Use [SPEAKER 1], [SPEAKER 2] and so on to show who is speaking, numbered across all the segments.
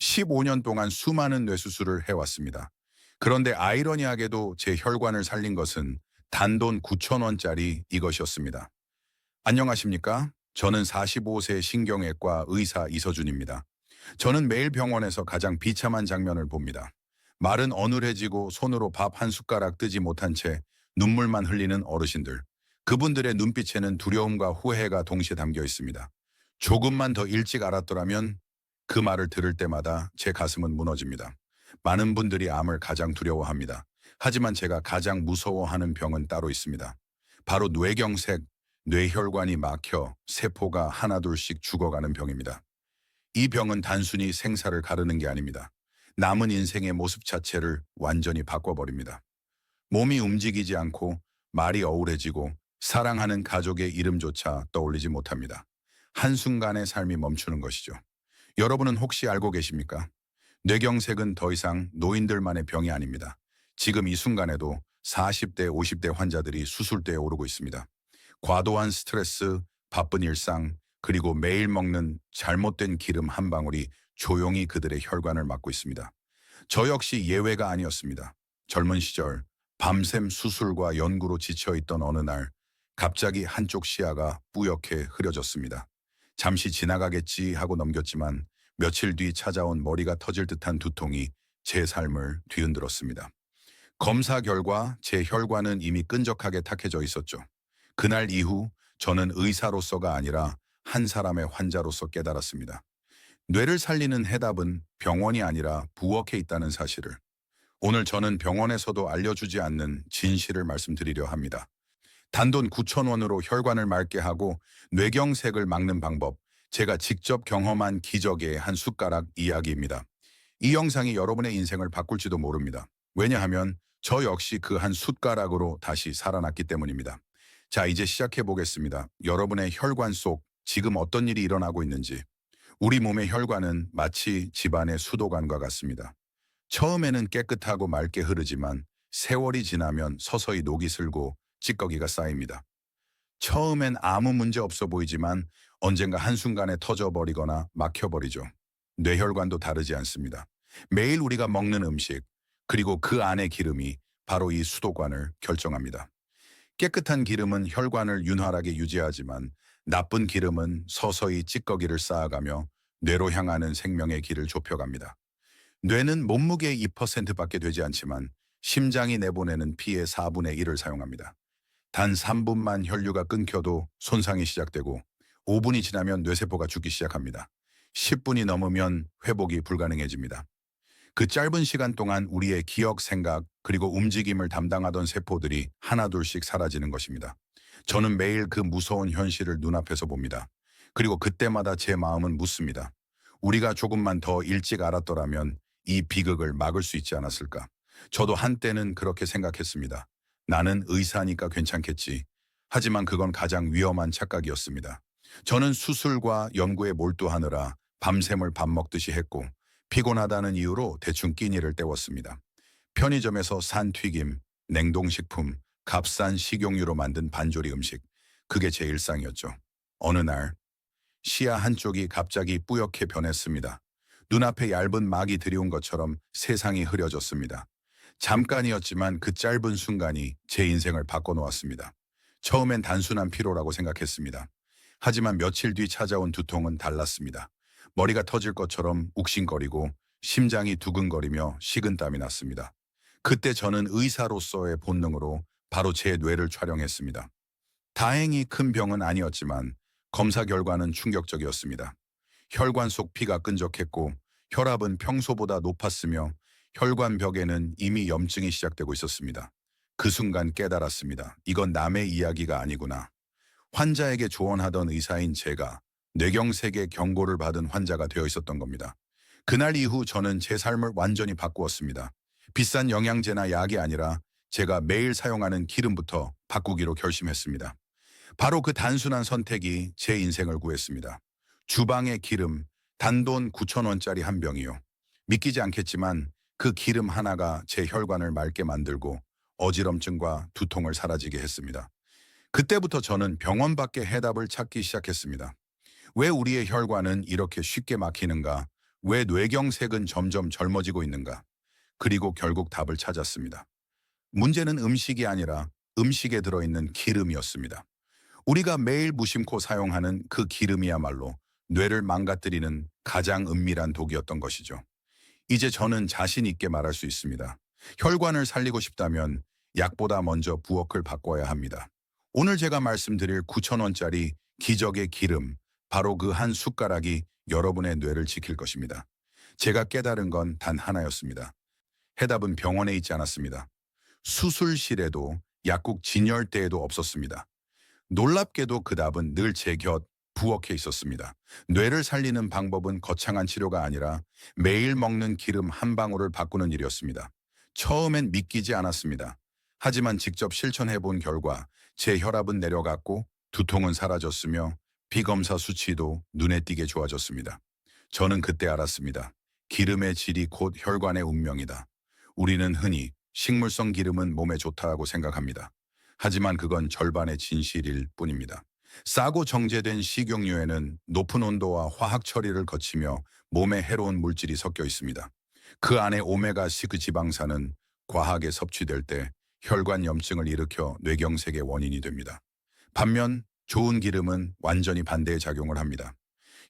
[SPEAKER 1] 15년 동안 수많은 뇌수술을 해왔습니다. 그런데 아이러니하게도 제 혈관을 살린 것은 단돈 9천원짜리 이것이었습니다. 안녕하십니까? 저는 45세 신경외과 의사 이서준입니다. 저는 매일 병원에서 가장 비참한 장면을 봅니다. 말은 어눌해지고 손으로 밥 한 숟가락 뜨지 못한 채 눈물만 흘리는 어르신들. 그분들의 눈빛에는 두려움과 후회가 동시에 담겨 있습니다. 조금만 더 일찍 알았더라면 그 말을 들을 때마다 제 가슴은 무너집니다. 많은 분들이 암을 가장 두려워합니다. 하지만 제가 가장 무서워하는 병은 따로 있습니다. 바로 뇌경색, 뇌혈관이 막혀 세포가 하나둘씩 죽어가는 병입니다. 이 병은 단순히 생사를 가르는 게 아닙니다. 남은 인생의 모습 자체를 완전히 바꿔버립니다. 몸이 움직이지 않고 말이 어울해지고 사랑하는 가족의 이름조차 떠올리지 못합니다. 한순간의 삶이 멈추는 것이죠. 여러분은 혹시 알고 계십니까? 뇌경색은 더 이상 노인들만의 병이 아닙니다. 지금 이 순간에도 40대, 50대 환자들이 수술대에 오르고 있습니다. 과도한 스트레스, 바쁜 일상, 그리고 매일 먹는 잘못된 기름 한 방울이 조용히 그들의 혈관을 막고 있습니다. 저 역시 예외가 아니었습니다. 젊은 시절 밤샘 수술과 연구로 지쳐있던 어느 날 갑자기 한쪽 시야가 뿌옇게 흐려졌습니다. 잠시 지나가겠지 하고 넘겼지만 며칠 뒤 찾아온 머리가 터질 듯한 두통이 제 삶을 뒤흔들었습니다. 검사 결과 제 혈관은 이미 끈적하게 탁해져 있었죠. 그날 이후 저는 의사로서가 아니라 한 사람의 환자로서 깨달았습니다. 뇌를 살리는 해답은 병원이 아니라 부엌에 있다는 사실을. 오늘 저는 병원에서도 알려주지 않는 진실을 말씀드리려 합니다. 단돈 9천 원으로 혈관을 맑게 하고 뇌경색을 막는 방법, 제가 직접 경험한 기적의 한 숟가락 이야기입니다. 이 영상이 여러분의 인생을 바꿀지도 모릅니다. 왜냐하면 저 역시 그 한 숟가락으로 다시 살아났기 때문입니다. 자, 이제 시작해 보겠습니다. 여러분의 혈관 속 지금 어떤 일이 일어나고 있는지. 우리 몸의 혈관은 마치 집안의 수도관과 같습니다. 처음에는 깨끗하고 맑게 흐르지만 세월이 지나면 서서히 녹이 슬고 찌꺼기가 쌓입니다. 처음엔 아무 문제 없어 보이지만 언젠가 한순간에 터져버리거나 막혀버리죠. 뇌혈관도 다르지 않습니다. 매일 우리가 먹는 음식, 그리고 그 안의 기름이 바로 이 수도관을 결정합니다. 깨끗한 기름은 혈관을 윤활하게 유지하지만 나쁜 기름은 서서히 찌꺼기를 쌓아가며 뇌로 향하는 생명의 길을 좁혀갑니다. 뇌는 몸무게의 2%밖에 되지 않지만 심장이 내보내는 피의 4분의 1을 사용합니다. 단 3분만 혈류가 끊겨도 손상이 시작되고 5분이 지나면 뇌세포가 죽기 시작합니다. 10분이 넘으면 회복이 불가능해집니다. 그 짧은 시간 동안 우리의 기억, 생각, 그리고 움직임을 담당하던 세포들이 하나둘씩 사라지는 것입니다. 저는 매일 그 무서운 현실을 눈앞에서 봅니다. 그리고 그때마다 제 마음은 묻습니다. 우리가 조금만 더 일찍 알았더라면 이 비극을 막을 수 있지 않았을까? 저도 한때는 그렇게 생각했습니다. 나는 의사니까 괜찮겠지. 하지만 그건 가장 위험한 착각이었습니다. 저는 수술과 연구에 몰두하느라 밤샘을 밥 먹듯이 했고 피곤하다는 이유로 대충 끼니를 때웠습니다. 편의점에서 산 튀김, 냉동식품, 값싼 식용유로 만든 반조리 음식, 그게 제 일상이었죠. 어느 날 시야 한쪽이 갑자기 뿌옇게 변했습니다. 눈앞에 얇은 막이 들이온 것처럼 세상이 흐려졌습니다. 잠깐이었지만 그 짧은 순간이 제 인생을 바꿔놓았습니다. 처음엔 단순한 피로라고 생각했습니다. 하지만 며칠 뒤 찾아온 두통은 달랐습니다. 머리가 터질 것처럼 욱신거리고 심장이 두근거리며 식은땀이 났습니다. 그때 저는 의사로서의 본능으로 바로 제 뇌를 촬영했습니다. 다행히 큰 병은 아니었지만 검사 결과는 충격적이었습니다. 혈관 속 피가 끈적했고 혈압은 평소보다 높았으며 혈관 벽에는 이미 염증이 시작되고 있었습니다. 그 순간 깨달았습니다. 이건 남의 이야기가 아니구나. 환자에게 조언하던 의사인 제가 뇌경색의 경고를 받은 환자가 되어 있었던 겁니다. 그날 이후 저는 제 삶을 완전히 바꾸었습니다. 비싼 영양제나 약이 아니라 제가 매일 사용하는 기름부터 바꾸기로 결심했습니다. 바로 그 단순한 선택이 제 인생을 구했습니다. 주방의 기름, 단돈 9천원짜리 한 병이요. 믿기지 않겠지만 그 기름 하나가 제 혈관을 맑게 만들고 어지럼증과 두통을 사라지게 했습니다. 그때부터 저는 병원 밖의 해답을 찾기 시작했습니다. 왜 우리의 혈관은 이렇게 쉽게 막히는가? 왜 뇌경색은 점점 젊어지고 있는가? 그리고 결국 답을 찾았습니다. 문제는 음식이 아니라 음식에 들어있는 기름이었습니다. 우리가 매일 무심코 사용하는 그 기름이야말로 뇌를 망가뜨리는 가장 은밀한 독이었던 것이죠. 이제 저는 자신 있게 말할 수 있습니다. 혈관을 살리고 싶다면 약보다 먼저 부엌을 바꿔야 합니다. 오늘 제가 말씀드릴 9천원짜리 기적의 기름, 바로 그 한 숟가락이 여러분의 뇌를 지킬 것입니다. 제가 깨달은 건 단 하나였습니다. 해답은 병원에 있지 않았습니다. 수술실에도 약국 진열대에도 없었습니다. 놀랍게도 그 답은 늘 제 곁 부엌에 있었습니다. 뇌를 살리는 방법은 거창한 치료가 아니라 매일 먹는 기름 한 방울을 바꾸는 일이었습니다. 처음엔 믿기지 않았습니다. 하지만 직접 실천해 본 결과 제 혈압은 내려갔고 두통은 사라졌으며 비검사 수치도 눈에 띄게 좋아졌습니다. 저는 그때 알았습니다. 기름의 질이 곧 혈관의 운명이다. 우리는 흔히 식물성 기름은 몸에 좋다고 생각합니다. 하지만 그건 절반의 진실일 뿐입니다. 싸고 정제된 식용유에는 높은 온도와 화학 처리를 거치며 몸에 해로운 물질이 섞여 있습니다. 그 안에 오메가6 지방산은 과하게 섭취될 때 혈관 염증을 일으켜 뇌경색의 원인이 됩니다. 반면 좋은 기름은 완전히 반대의 작용을 합니다.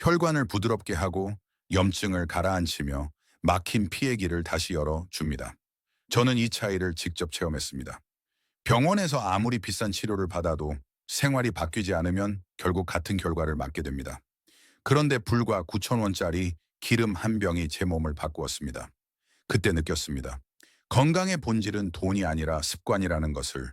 [SPEAKER 1] 혈관을 부드럽게 하고 염증을 가라앉히며 막힌 피의 길을 다시 열어줍니다. 저는 이 차이를 직접 체험했습니다. 병원에서 아무리 비싼 치료를 받아도 생활이 바뀌지 않으면 결국 같은 결과를 맞게 됩니다. 그런데 불과 9천원짜리 기름 한 병이 제 몸을 바꾸었습니다. 그때 느꼈습니다. 건강의 본질은 돈이 아니라 습관이라는 것을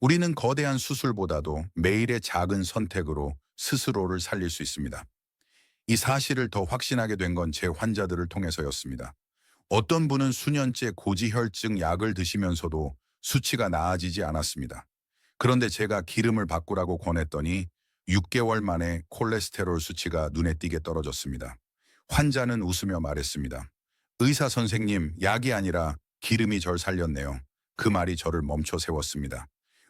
[SPEAKER 1] 우리는 거대한 수술보다도 매일의 작은 선택으로 스스로를 살릴 수 있습니다. 이 사실을 더 확신하게 된 건 제 환자들을 통해서였습니다. 어떤 분은 수년째 고지혈증 약을 드시면서도 수치가 나아지지 않았습니다. 그런데 제가 기름을 바꾸라고 권했더니 6개월 만에 콜레스테롤 수치가 눈에 띄게 떨어졌습니다. 환자는 웃으며 말했습니다. 의사 선생님, 약이 아니라 기름이 절 살렸네요. 그 말이 저를 멈춰 세웠습니다.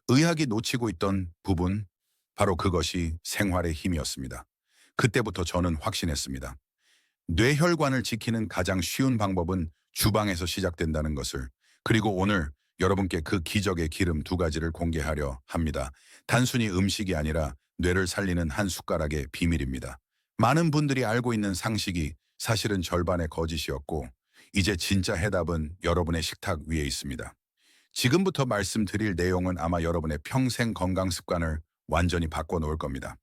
[SPEAKER 1] 의학이 놓치고 있던 부분, 바로 그것이 생활의 힘이었습니다. 그때부터 저는 확신했습니다. 뇌혈관을 지키는 가장 쉬운 방법은 주방에서 시작된다는 것을 그리고 오늘 여러분께 그 기적의 기름 두 가지를 공개하려 합니다. 단순히 음식이 아니라 뇌를 살리는 한 숟가락의 비밀입니다. 많은 분들이 알고 있는 상식이 사실은 절반의 거짓이었고 이제 진짜 해답은 여러분의 식탁 위에 있습니다. 지금부터 말씀드릴 내용은 아마 여러분의 평생 건강 습관을 완전히 바꿔놓을 겁니다.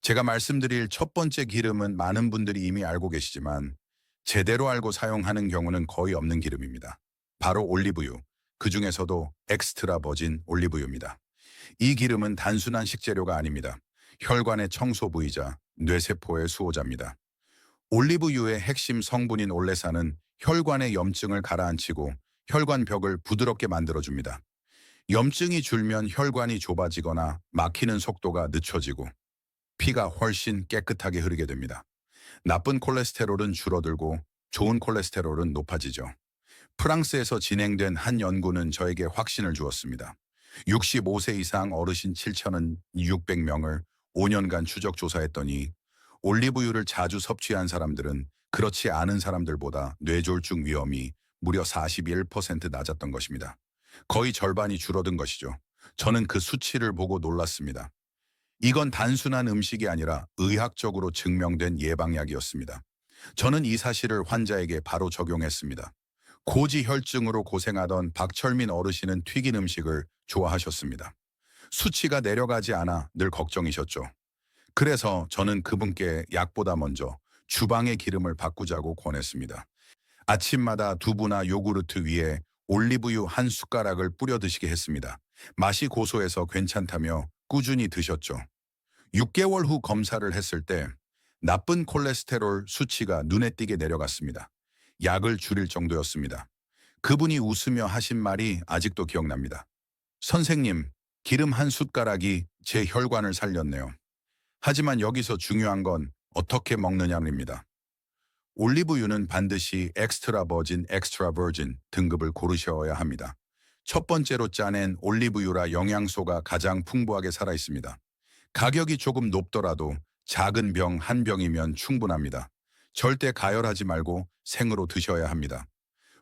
[SPEAKER 1] 제가 말씀드릴 첫 번째 기름은 많은 분들이 이미 알고 계시지만 제대로 알고 사용하는 경우는 거의 없는 기름입니다. 바로 올리브유, 그 중에서도 엑스트라 버진 올리브유입니다. 이 기름은 단순한 식재료가 아닙니다. 혈관의 청소 부이자 뇌세포의 수호자입니다. 올리브유의 핵심 성분인 올레산은 혈관의 염증을 가라앉히고 혈관 벽을 부드럽게 만들어줍니다. 염증이 줄면 혈관이 좁아지거나 막히는 속도가 늦춰지고 피가 훨씬 깨끗하게 흐르게 됩니다. 나쁜 콜레스테롤은 줄어들고 좋은 콜레스테롤은 높아지죠. 프랑스에서 진행된 한 연구는 저에게 확신을 주었습니다. 65세 이상 어르신 7,600명을 5년간 추적 조사했더니 올리브유를 자주 섭취한 사람들은 그렇지 않은 사람들보다 뇌졸중 위험이 무려 41% 낮았던 것입니다. 거의 절반이 줄어든 것이죠. 저는 그 수치를 보고 놀랐습니다. 이건 단순한 음식이 아니라 의학적으로 증명된 예방약이었습니다. 저는 이 사실을 환자에게 바로 적용했습니다. 고지혈증으로 고생하던 박철민 어르신은 튀긴 음식을 좋아하셨습니다. 수치가 내려가지 않아 늘 걱정이셨죠. 그래서 저는 그분께 약보다 먼저 주방의 기름을 바꾸자고 권했습니다. 아침마다 두부나 요구르트 위에 올리브유 한 숟가락을 뿌려 드시게 했습니다. 맛이 고소해서 괜찮다며 꾸준히 드셨죠. 6개월 후 검사를 했을 때 나쁜 콜레스테롤 수치가 눈에 띄게 내려갔습니다. 약을 줄일 정도였습니다. 그분이 웃으며 하신 말이 아직도 기억납니다. 선생님, 기름 한 숟가락이 제 혈관을 살렸네요. 하지만 여기서 중요한 건 어떻게 먹느냐입니다. 올리브유는 반드시 엑스트라 버진, 엑스트라 버진 등급을 고르셔야 합니다. 첫 번째로 짜낸 올리브유라 영양소가 가장 풍부하게 살아 있습니다. 가격이 조금 높더라도 작은 병 한 병이면 충분합니다. 절대 가열하지 말고 생으로 드셔야 합니다.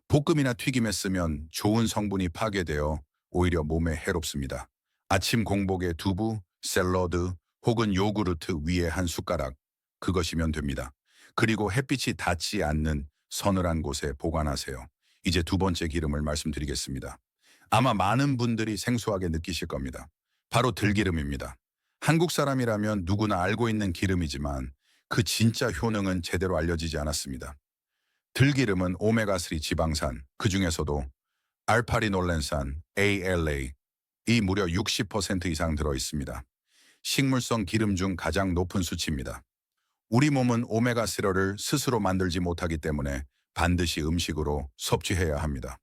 [SPEAKER 1] 볶음이나 튀김에 쓰면 좋은 성분이 파괴되어 오히려 몸에 해롭습니다. 아침 공복에 두부, 샐러드 혹은 요구르트 위에 한 숟가락 그것이면 됩니다. 그리고 햇빛이 닿지 않는 서늘한 곳에 보관하세요. 이제 두 번째 기름을 말씀드리겠습니다. 아마 많은 분들이 생소하게 느끼실 겁니다. 바로 들기름입니다. 한국 사람이라면 누구나 알고 있는 기름이지만 그 진짜 효능은 제대로 알려지지 않았습니다. 들기름은 오메가3 지방산, 그 중에서도 알파리놀렌산, ALA, 이 무려 60% 이상 들어 있습니다. 식물성 기름 중 가장 높은 수치입니다. 우리 몸은 오메가3를 스스로 만들지 못하기 때문에 반드시 음식으로 섭취해야 합니다.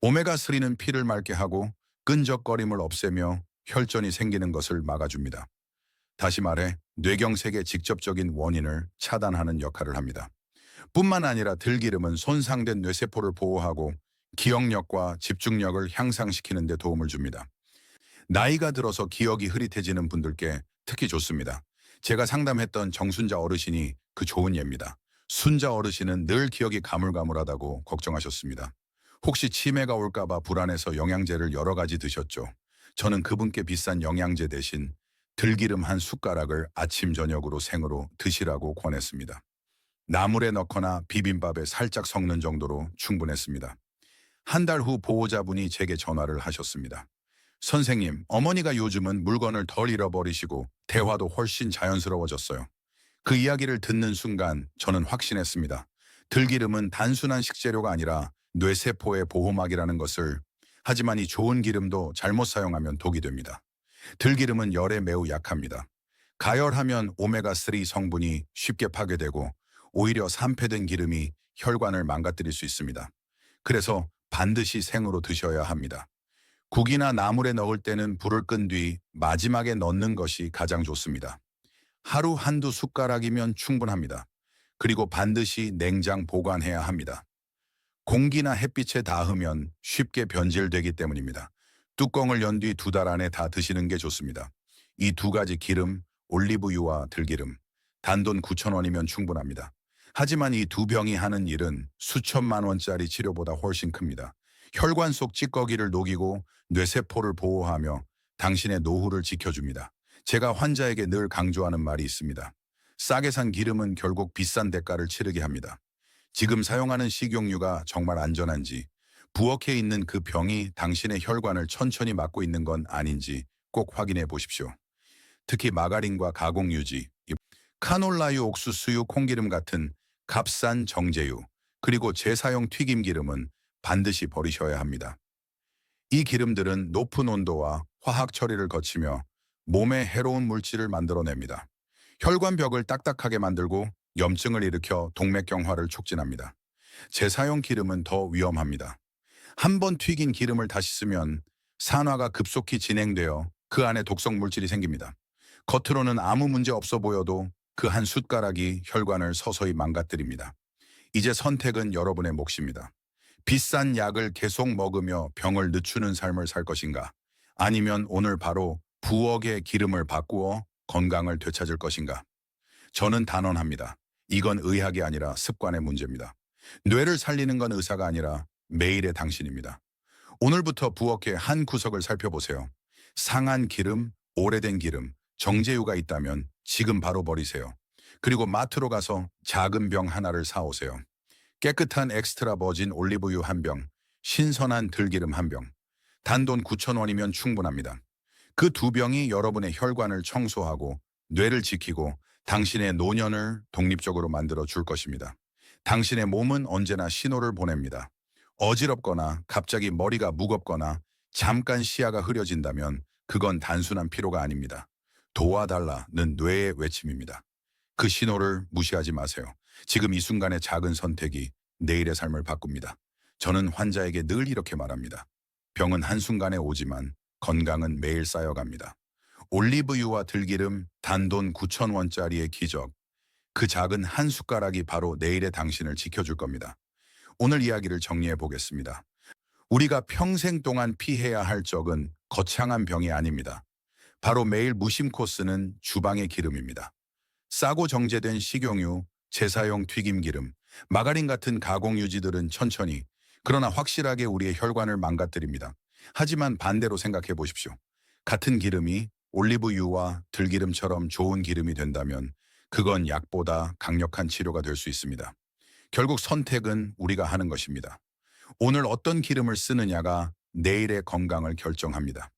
[SPEAKER 1] 오메가3는 피를 맑게 하고 끈적거림을 없애며 혈전이 생기는 것을 막아줍니다. 다시 말해 뇌경색의 직접적인 원인을 차단하는 역할을 합니다. 뿐만 아니라 들기름은 손상된 뇌세포를 보호하고 기억력과 집중력을 향상시키는 데 도움을 줍니다. 나이가 들어서 기억이 흐릿해지는 분들께 특히 좋습니다. 제가 상담했던 정순자 어르신이 그 좋은 예입니다. 순자 어르신은 늘 기억이 가물가물하다고 걱정하셨습니다. 혹시 치매가 올까봐 불안해서 영양제를 여러 가지 드셨죠. 저는 그분께 비싼 영양제 대신 들기름 한 숟가락을 아침 저녁으로 생으로 드시라고 권했습니다. 나물에 넣거나 비빔밥에 살짝 섞는 정도로 충분했습니다. 한 달 후 보호자분이 제게 전화를 하셨습니다. 선생님, 어머니가 요즘은 물건을 덜 잃어버리시고 대화도 훨씬 자연스러워졌어요. 그 이야기를 듣는 순간 저는 확신했습니다. 들기름은 단순한 식재료가 아니라 뇌세포의 보호막이라는 것을 하지만 이 좋은 기름도 잘못 사용하면 독이 됩니다. 들기름은 열에 매우 약합니다. 가열하면 오메가3 성분이 쉽게 파괴되고 오히려 산패된 기름이 혈관을 망가뜨릴 수 있습니다. 그래서 반드시 생으로 드셔야 합니다. 국이나 나물에 넣을 때는 불을 끈 뒤 마지막에 넣는 것이 가장 좋습니다. 하루 한두 숟가락이면 충분합니다. 그리고 반드시 냉장 보관해야 합니다. 공기나 햇빛에 닿으면 쉽게 변질되기 때문입니다. 뚜껑을 연 뒤 두 달 안에 다 드시는 게 좋습니다. 이 두 가지 기름, 올리브유와 들기름, 단돈 9,000원이면 충분합니다. 하지만 이 두 병이 하는 일은 수천만 원짜리 치료보다 훨씬 큽니다. 혈관 속 찌꺼기를 녹이고 뇌세포를 보호하며 당신의 노후를 지켜줍니다. 제가 환자에게 늘 강조하는 말이 있습니다. 싸게 산 기름은 결국 비싼 대가를 치르게 합니다. 지금 사용하는 식용유가 정말 안전한지, 부엌에 있는 그 병이 당신의 혈관을 천천히 막고 있는 건 아닌지 꼭 확인해 보십시오. 특히 마가린과 가공유지, 이 카놀라유, 옥수 수유, 콩기름 같은 값싼 정제유, 그리고 재사용 튀김기름은 반드시 버리셔야 합니다. 이 기름들은 높은 온도와 화학 처리를 거치며 몸에 해로운 물질을 만들어냅니다. 혈관벽을 딱딱하게 만들고 염증을 일으켜 동맥경화를 촉진합니다. 재사용 기름은 더 위험합니다. 한 번 튀긴 기름을 다시 쓰면 산화가 급속히 진행되어 그 안에 독성 물질이 생깁니다. 겉으로는 아무 문제 없어 보여도 그 한 숟가락이 혈관을 서서히 망가뜨립니다. 이제 선택은 여러분의 몫입니다. 비싼 약을 계속 먹으며 병을 늦추는 삶을 살 것인가? 아니면 오늘 바로 부엌의 기름을 바꾸어 건강을 되찾을 것인가? 저는 단언합니다. 이건 의학이 아니라 습관의 문제입니다. 뇌를 살리는 건 의사가 아니라 매일의 당신입니다. 오늘부터 부엌의 한 구석을 살펴보세요. 상한 기름, 오래된 기름, 정제유가 있다면 지금 바로 버리세요. 그리고 마트로 가서 작은 병 하나를 사오세요. 깨끗한 엑스트라 버진 올리브유 한 병, 신선한 들기름 한 병. 단돈 9,000원이면 충분합니다. 그 두 병이 여러분의 혈관을 청소하고 뇌를 지키고 당신의 노년을 독립적으로 만들어 줄 것입니다. 당신의 몸은 언제나 신호를 보냅니다. 어지럽거나 갑자기 머리가 무겁거나 잠깐 시야가 흐려진다면 그건 단순한 피로가 아닙니다. 도와달라는 뇌의 외침입니다. 그 신호를 무시하지 마세요. 지금 이 순간의 작은 선택이 내일의 삶을 바꿉니다. 저는 환자에게 늘 이렇게 말합니다. 병은 한순간에 오지만 건강은 매일 쌓여갑니다. 올리브유와 들기름 단돈 9,000원짜리의 기적. 그 작은 한 숟가락이 바로 내일의 당신을 지켜줄 겁니다. 오늘 이야기를 정리해 보겠습니다. 우리가 평생 동안 피해야 할 적은 거창한 병이 아닙니다. 바로 매일 무심코 쓰는 주방의 기름입니다. 싸고 정제된 식용유, 재사용 튀김기름, 마가린 같은 가공 유지들은 천천히 그러나 확실하게 우리의 혈관을 망가뜨립니다. 하지만 반대로 생각해 보십시오. 같은 기름이 올리브유와 들기름처럼 좋은 기름이 된다면 그건 약보다 강력한 치료가 될 수 있습니다. 결국 선택은 우리가 하는 것입니다. 오늘 어떤 기름을 쓰느냐가 내일의 건강을 결정합니다.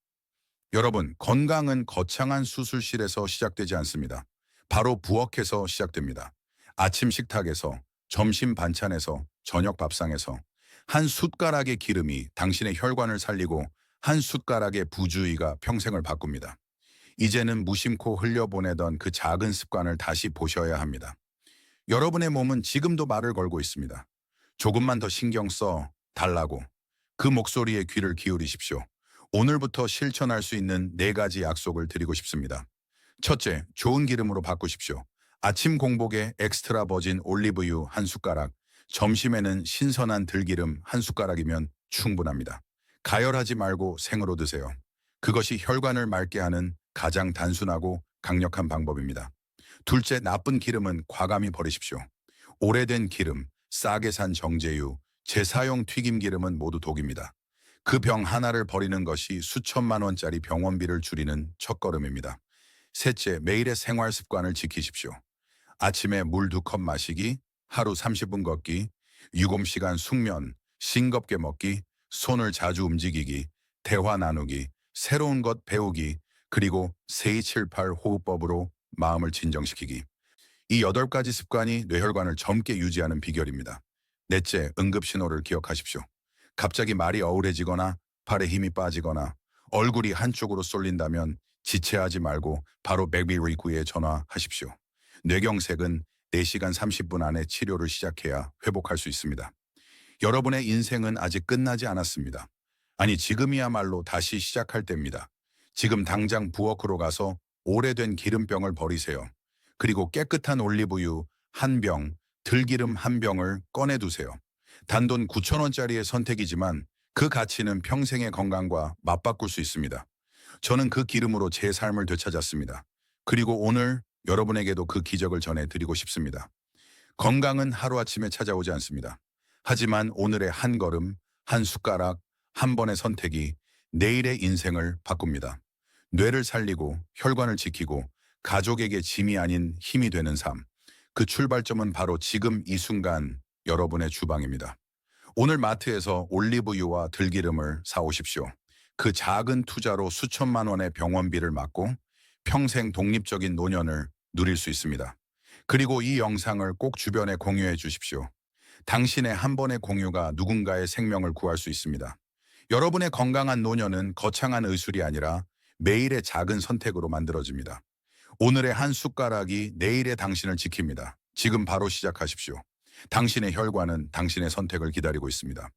[SPEAKER 1] 여러분, 건강은 거창한 수술실에서 시작되지 않습니다. 바로 부엌에서 시작됩니다. 아침 식탁에서, 점심 반찬에서, 저녁 밥상에서 한 숟가락의 기름이 당신의 혈관을 살리고 한 숟가락의 부주의가 평생을 바꿉니다. 이제는 무심코 흘려보내던 그 작은 습관을 다시 보셔야 합니다. 여러분의 몸은 지금도 말을 걸고 있습니다. 조금만 더 신경 써 달라고 그 목소리에 귀를 기울이십시오. 오늘부터 실천할 수 있는 네 가지 약속을 드리고 싶습니다. 첫째, 좋은 기름으로 바꾸십시오. 아침 공복에 엑스트라 버진 올리브유 한 숟가락, 점심에는 신선한 들기름 한 숟가락이면 충분합니다. 가열하지 말고 생으로 드세요. 그것이 혈관을 맑게 하는 가장 단순하고 강력한 방법입니다. 둘째, 나쁜 기름은 과감히 버리십시오. 오래된 기름, 싸게 산 정제유, 재사용 튀김 기름은 모두 독입니다. 그 병 하나를 버리는 것이 수천만 원짜리 병원비를 줄이는 첫걸음입니다. 셋째, 매일의 생활 습관을 지키십시오. 아침에 물 두 컵 마시기, 하루 30분 걷기, 7시간 숙면, 싱겁게 먹기, 손을 자주 움직이기, 대화 나누기, 새로운 것 배우기, 그리고 4278 호흡법으로 마음을 진정시키기. 이 여덟 가지 습관이 뇌혈관을 젊게 유지하는 비결입니다. 넷째, 응급 신호를 기억하십시오. 갑자기 말이 어울해지거나 팔에 힘이 빠지거나 얼굴이 한쪽으로 쏠린다면 지체하지 말고 바로 맥비리구에 전화하십시오. 뇌경색은 4시간 30분 안에 치료를 시작해야 회복할 수 있습니다. 여러분의 인생은 아직 끝나지 않았습니다. 아니 지금이야말로 다시 시작할 때입니다. 지금 당장 부엌으로 가서 오래된 기름병을 버리세요. 그리고 깨끗한 올리브유 한 병, 들기름 한 병을 꺼내두세요. 단돈 9천원짜리의 선택이지만 그 가치는 평생의 건강과 맞바꿀 수 있습니다. 저는 그 기름으로 제 삶을 되찾았습니다. 그리고 오늘 여러분에게도 그 기적을 전해드리고 싶습니다. 건강은 하루아침에 찾아오지 않습니다. 하지만 오늘의 한 걸음, 한 숟가락, 한 번의 선택이 내일의 인생을 바꿉니다. 뇌를 살리고 혈관을 지키고 가족에게 짐이 아닌 힘이 되는 삶. 그 출발점은 바로 지금 이 순간 여러분의 주방입니다. 오늘 마트에서 올리브유와 들기름을 사오십시오. 그 작은 투자로 수천만 원의 병원비를 막고 평생 독립적인 노년을 누릴 수 있습니다. 그리고 이 영상을 꼭 주변에 공유해 주십시오. 당신의 한 번의 공유가 누군가의 생명을 구할 수 있습니다. 여러분의 건강한 노년은 거창한 의술이 아니라 매일의 작은 선택으로 만들어집니다. 오늘의 한 숟가락이 내일의 당신을 지킵니다. 지금 바로 시작하십시오. 당신의 혈관은 당신의 선택을 기다리고 있습니다.